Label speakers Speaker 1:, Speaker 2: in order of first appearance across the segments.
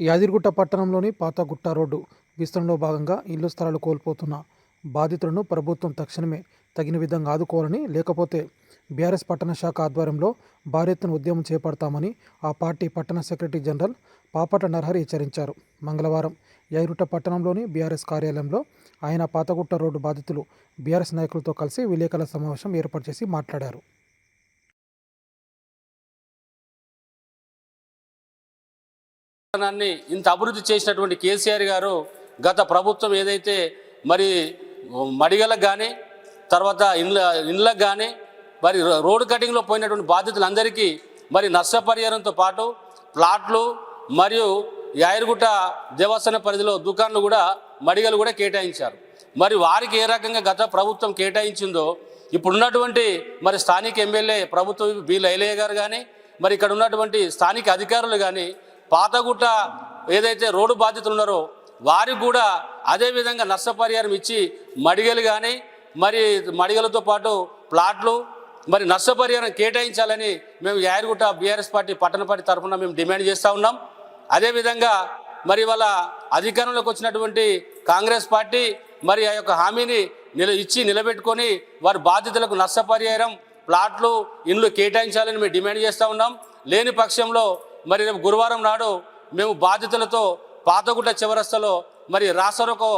Speaker 1: యాదిరిగుట్ట పట్టణంలోని పాతగుట్ట రోడ్డు విస్తరణలో భాగంగా ఇల్లు స్థలాలు కోల్పోతున్న బాధితులను ప్రభుత్వం తక్షణమే తగిన విధంగా ఆదుకోవాలని లేకపోతే బీఆర్ఎస్ పట్టణ శాఖ ఆధ్వర్యంలో భారీ ఎత్తున ఉద్యమం చేపడతామని ఆ పార్టీ పట్టణ సెక్రటరీ జనరల్ పాపట నరహరి హెచ్చరించారు. మంగళవారం యాదిరిగుట్ట పట్టణంలోని బీఆర్ఎస్ కార్యాలయంలో ఆయన పాతగుట్ట రోడ్డు బాధితులు బీఆర్ఎస్ నాయకులతో కలిసి విలేకరుల సమావేశం ఏర్పాటు చేసి మాట్లాడారు.
Speaker 2: పట్టణాన్ని ఇంత అభివృద్ధి చేసినటువంటి కేసీఆర్ గారు గత ప్రభుత్వం ఏదైతే మరి మడిగలకు కానీ తర్వాత ఇండ్ల ఇండ్లకు కానీ మరి రోడ్డు కటింగ్లో పోయినటువంటి బాధితులందరికీ మరి నష్టపరిహారంతో పాటు ప్లాట్లు మరియు యాయరుగుట్ట దేవస్థాన పరిధిలో దుకాన్లు కూడా మడిగలు కూడా కేటాయించారు. మరి వారికి ఏ రకంగా గత ప్రభుత్వం కేటాయించిందో ఇప్పుడున్నటువంటి మరి స్థానిక ఎమ్మెల్యే ప్రభుత్వం బి. లైలయ్య గారు కానీ మరి ఇక్కడ ఉన్నటువంటి స్థానిక అధికారులు కానీ పాతగుట్ట ఏదైతే రోడ్డు బాధితులు ఉన్నారో వారికి కూడా అదే విధంగా నష్టపరిహారం ఇచ్చి మడిగలు కానీ మరి మడిగలతో పాటు ప్లాట్లు మరి నష్టపరిహారం కేటాయించాలని మేము యాయరుగుట్ట బీఆర్ఎస్ పార్టీ పట్టణ పార్టీ తరఫున మేము డిమాండ్ చేస్తూ ఉన్నాం. అదేవిధంగా మరి వాళ్ళ అధికారంలోకి వచ్చినటువంటి కాంగ్రెస్ పార్టీ మరి ఆ యొక్క హామీని నిల ఇచ్చి నిలబెట్టుకొని వారి బాధితులకు నష్టపరిహారం ప్లాట్లు ఇండ్లు కేటాయించాలని మేము డిమాండ్ చేస్తూ ఉన్నాం. లేని పక్షంలో మరి రేపు గురువారం నాడు మేము బాధితులతో పాతగుట్ట చివరస్తలో మరి రాసరకు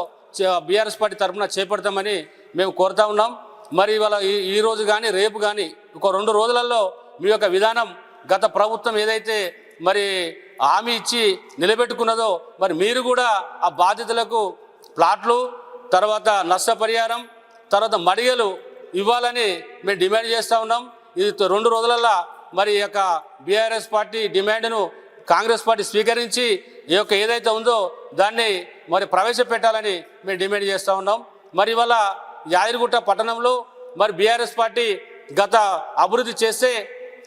Speaker 2: బీఆర్ఎస్ పార్టీ తరఫున చేపడతామని మేము కోరుతా ఉన్నాం. మరి ఇవాళ ఈ ఈ రోజు కానీ రేపు కానీ ఒక రెండు రోజులలో మీ యొక్క విధానం గత ప్రభుత్వం ఏదైతే మరి హామీ ఇచ్చి నిలబెట్టుకున్నదో మరి మీరు కూడా ఆ బాధితులకు ప్లాట్లు తర్వాత నష్టపరిహారం తర్వాత మడిగలు ఇవ్వాలని మేము డిమాండ్ చేస్తూ ఉన్నాం. ఇది రెండు రోజులల్లో మరి ఈ యొక్క బీఆర్ఎస్ పార్టీ డిమాండ్ను కాంగ్రెస్ పార్టీ స్వీకరించి ఈ యొక్క ఏదైతే ఉందో దాన్ని మరి ప్రవేశపెట్టాలని మేము డిమాండ్ చేస్తూ ఉన్నాం. మరి ఇవాళ యాదగిరిగుట్ట పట్టణంలో మరి బీఆర్ఎస్ పార్టీ గత అభివృద్ధి చేస్తే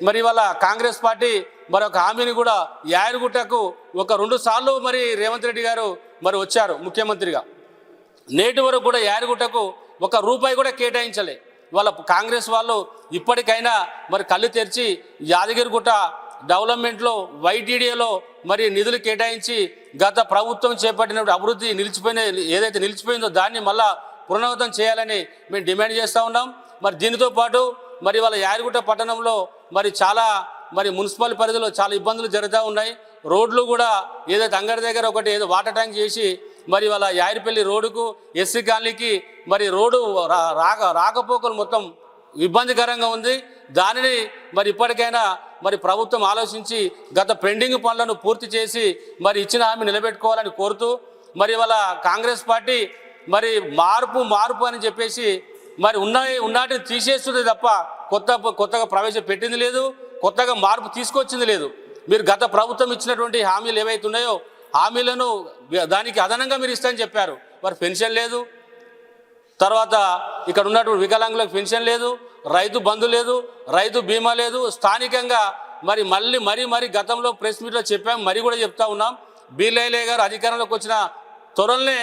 Speaker 2: మరి ఇవాళ కాంగ్రెస్ పార్టీ మరి ఒక హామీని కూడా యాదగిరిగుట్టకు ఒక రెండు సార్లు మరి రేవంత్ రెడ్డి గారు మరి వచ్చారు ముఖ్యమంత్రిగా. నేటి వరకు కూడా యాదగిరిగుట్టకు ఒక రూపాయి కూడా కేటాయించలే. వాళ్ళ కాంగ్రెస్ వాళ్ళు ఇప్పటికైనా మరి కళ్ళు తెరిచి యాదగిరిగుట్ట డెవలప్మెంట్లో వైటీడీఏలో మరి నిధులు కేటాయించి గత ప్రభుత్వం చేపట్టిన అభివృద్ధి నిలిచిపోయిన ఏదైతే నిలిచిపోయిందో దాన్ని మళ్ళా పునరావృతం చేయాలని మేము డిమాండ్ చేస్తూ ఉన్నాం. మరి దీనితో పాటు మరి వాళ్ళ యాదగిరిగుట్ట పట్టణంలో మరి చాలా మరి మున్సిపల్ పరిధిలో చాలా ఇబ్బందులు జరుగుతూ ఉన్నాయి. రోడ్లు కూడా ఏదైతే అంగడి దగ్గర ఒకటి ఏదో వాటర్ ట్యాంక్ చేసి మరి వాళ్ళ యారిపల్లి రోడ్డుకు ఎస్సీ కాలనీకి మరి రోడ్డు రా- రాక రాకపోకలు మొత్తం ఇబ్బందికరంగా ఉంది. దానిని మరి ఇప్పటికైనా మరి ప్రభుత్వం ఆలోచించి గత పెండింగ్ పనులను పూర్తి చేసి మరి ఇచ్చిన హామీ నిలబెట్టుకోవాలని కోరుతూ మరి వాళ్ళ కాంగ్రెస్ పార్టీ మరి మార్పు మార్పు అని చెప్పేసి మరి ఉన్న ఉన్నాటిని తీసేస్తుంది తప్ప కొత్త కొత్తగా ప్రవేశపెట్టింది లేదు కొత్తగా మార్పు తీసుకొచ్చింది లేదు. మీరు గత ప్రభుత్వం ఇచ్చినటువంటి హామీలు ఏవైతే ఉన్నాయో హామీలను దానికి అదనంగా మీరు ఇస్తారని చెప్పారు. మరి పెన్షన్ లేదు. తర్వాత ఇక్కడ ఉన్నటువంటి వికలాంగులకు పెన్షన్ లేదు. రైతు బంధు లేదు. రైతు బీమా లేదు. స్థానికంగా మరి మళ్ళీ మరీ మరి గతంలో ప్రెస్ మీట్లో చెప్పాం. మరి కూడా చెప్తా ఉన్నాం. బీలైలే గారు అధికారంలోకి వచ్చిన త్వరలనే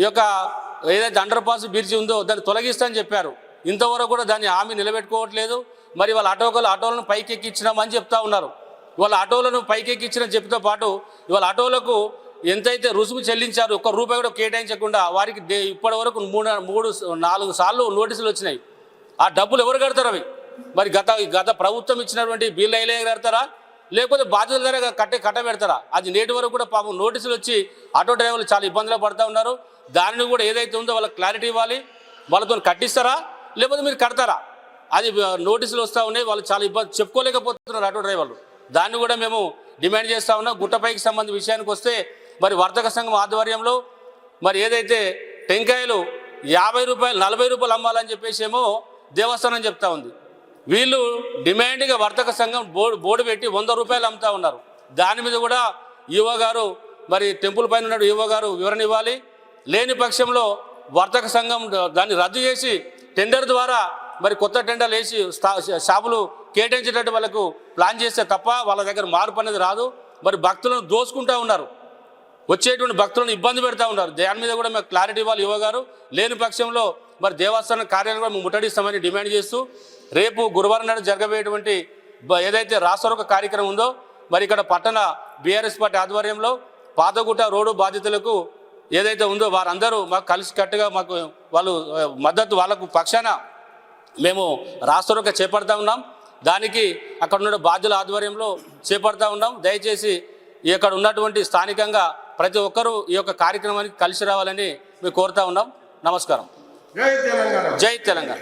Speaker 2: ఈ యొక్క ఏదైతే అండర్ పాస్ బ్రిడ్జి ఉందో దాన్ని తొలగిస్తామని చెప్పారు. ఇంతవరకు కూడా దాన్ని హామీ నిలబెట్టుకోవట్లేదు. మరి వాళ్ళ ఆటోకలు ఆటోలను పైకి ఎక్కించినామని చెప్తా ఉన్నారు. ఇవాళ ఆటోలను పైకి ఎక్కించిన చెప్తో పాటు ఇవాళ ఆటోలకు ఎంతైతే రుసుము చెల్లించారు ఒక్క రూపాయి కూడా కేటాయించకుండా వారికి డే ఇప్పటి వరకు మూడు మూడు నాలుగు సార్లు నోటీసులు వచ్చినాయి. ఆ డబ్బులు ఎవరు కడతారు అవి? మరి గత గత ప్రభుత్వం ఇచ్చినటువంటి బిల్లు అయిలే కడతారా? లేకపోతే బాధ్యతల దగ్గర కట్టే కట్ట పెడతారా? అది నేటి వరకు కూడా పాపం నోటీసులు వచ్చి ఆటో డ్రైవర్లు చాలా ఇబ్బందులు పడుతూ ఉన్నారు. దానిని కూడా ఏదైతే ఉందో వాళ్ళకి క్లారిటీ ఇవ్వాలి. వాళ్ళతో కట్టిస్తారా? లేకపోతే మీరు కడతారా? అది నోటీసులు వస్తూ ఉన్నాయి. వాళ్ళు చాలా ఇబ్బంది చెప్పుకోలేకపోతున్నారు ఆటో డ్రైవర్లు. దాన్ని కూడా మేము డిమాండ్ చేస్తా ఉన్నాం. గుట్టపైకి సంబంధించిన విషయానికి వస్తే మరి వర్తక సంఘం ఆధ్వర్యంలో మరి ఏదైతే టెంకాయలు యాభై రూపాయలు నలభై రూపాయలు అమ్మాలని చెప్పేసి ఏమో దేవస్థానం చెప్తా ఉంది. వీళ్ళు డిమాండ్గా వర్తక సంఘం బోర్డు బోర్డు పెట్టి వంద రూపాయలు అమ్ముతా ఉన్నారు. దాని మీద కూడా యువ గారు మరి టెంపుల్ పైన ఉన్న యువ గారు వివరణ ఇవ్వాలి. లేని పక్షంలో వర్తక సంఘం దాన్ని రద్దు చేసి టెండర్ ద్వారా మరి కొత్త టెండర్లు వేసి స్థా- షాపులు కేటాయించేటట్టు వాళ్ళకు ప్లాన్ చేస్తే తప్ప వాళ్ళ దగ్గర మార్పు అనేది రాదు. మరి భక్తులను దోసుకుంటూ ఉన్నారు. వచ్చేటువంటి భక్తులను ఇబ్బంది పెడతా ఉన్నారు. దాని మీద కూడా మాకు క్లారిటీ ఇవ్వాలి యువగారు లేని పక్షంలో మరి దేవస్థానం కార్యాలయం కూడా మేము ముట్టడిస్తామని డిమాండ్ చేస్తూ రేపు గురువారం నాడు జరగబోయేటువంటి ఏదైతే రాసరొక కార్యక్రమం ఉందో మరి ఇక్కడ పట్టణ బీఆర్ఎస్ పార్టీ ఆధ్వర్యంలో పాతగుట్ట రోడ్డు బాధితులకు ఏదైతే ఉందో వారందరూ మాకు కలిసికట్టుగా మాకు వాళ్ళు మద్దతు వాళ్ళకు పక్షాన మేము రాసరొక చేపడతా ఉన్నాం. దానికి అక్కడ ఉన్న బాధ్యుల ఆధ్వర్యంలో చేపడతా ఉన్నాం. దయచేసి ఇక్కడ ఉన్నటువంటి స్థానికంగా ప్రతి ఒక్కరూ ఈ యొక్క కార్యక్రమానికి కలిసి రావాలని మేము కోరుతా ఉన్నాం. నమస్కారం.
Speaker 3: జై తెలంగాణ.
Speaker 2: జై తెలంగాణ.